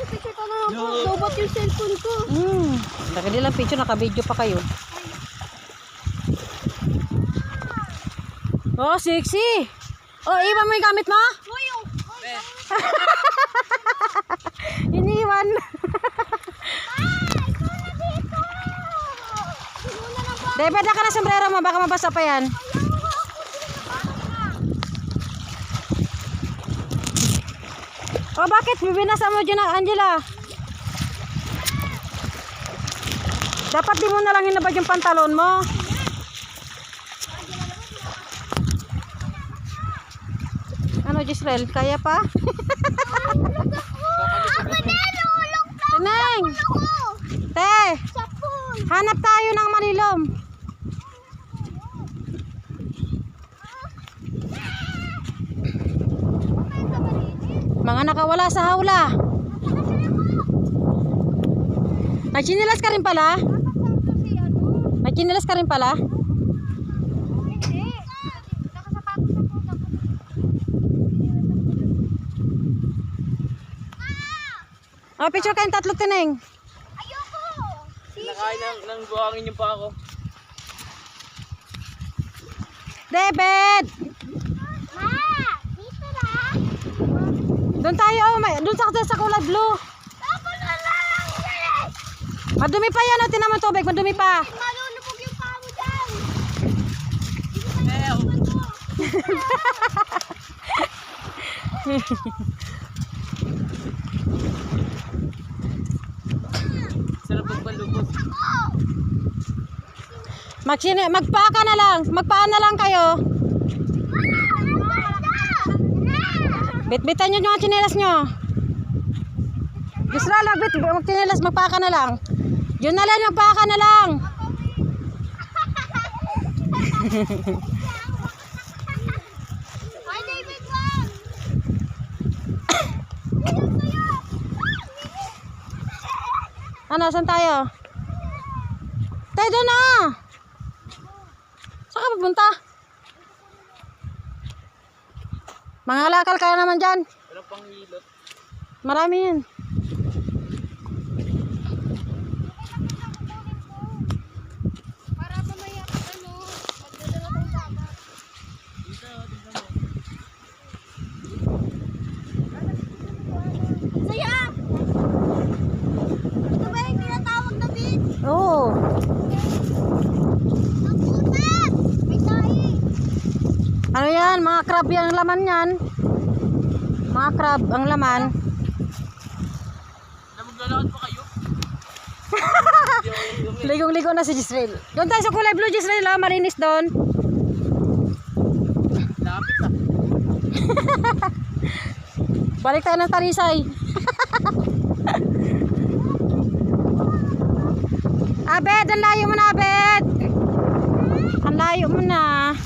Picture-picture ka na ako. Lobot yung cellphone ko. Hmm. Laki nilang picture, naka-video pa kayo. Oh, sexy! Oh, iwan mo yung gamit mo? Uy, oh. Iniwan. Sinuna na naka na sombrero mo, baka mabasa pa yan. Oh, bakit? Bibinasa mo dyan, Angela. Dapat di mo na lang hinabad yung pantalon mo. Ano, Gisrel? Kaya pa? Ako din, ulok na Tineng! ako. Te! Sa pool. Hanap tayo ng malilom. Mga nakawala sa hawla. May chinilas ka rin pala? Si ano? May chinilas ka rin pala? Oh, picture kayong tatlo tineng. Ayoko. Nakain ng, ng buhangin yung pa ako. David! Doon tayo, oh, may, doon sa, sa kulay blue. Madumi pa yan, oh, tinan mo tubig, madumi pa. Malulubog yung paa mo dyan. Eh, sarap magpalubos. Magsini, magpaka na lang, magpaan na lang kayo. Bitbitan nyo yung mga chinelas nyo. Gisral, magbit, magchinelas, magpaka na lang. Yun na lang, magpaka na lang. Ano, saan tayo? Tayo doon na. Saan ka pupunta? Mga lakal ka naman dyan. Sarap pang hilot. Marami yun. Ano yan? Mga crab yan ang laman yan. Mga crab ang laman. Na maglalakad pa kayo? Ligong-ligo na si Gisrael. Doon tayo sa kulay blue, Gisrael. Ah, marinis doon. Lapit ah. Balik tayo ng Tarisay. Abed, ang layo mo na, Abed. Ang layo mo na.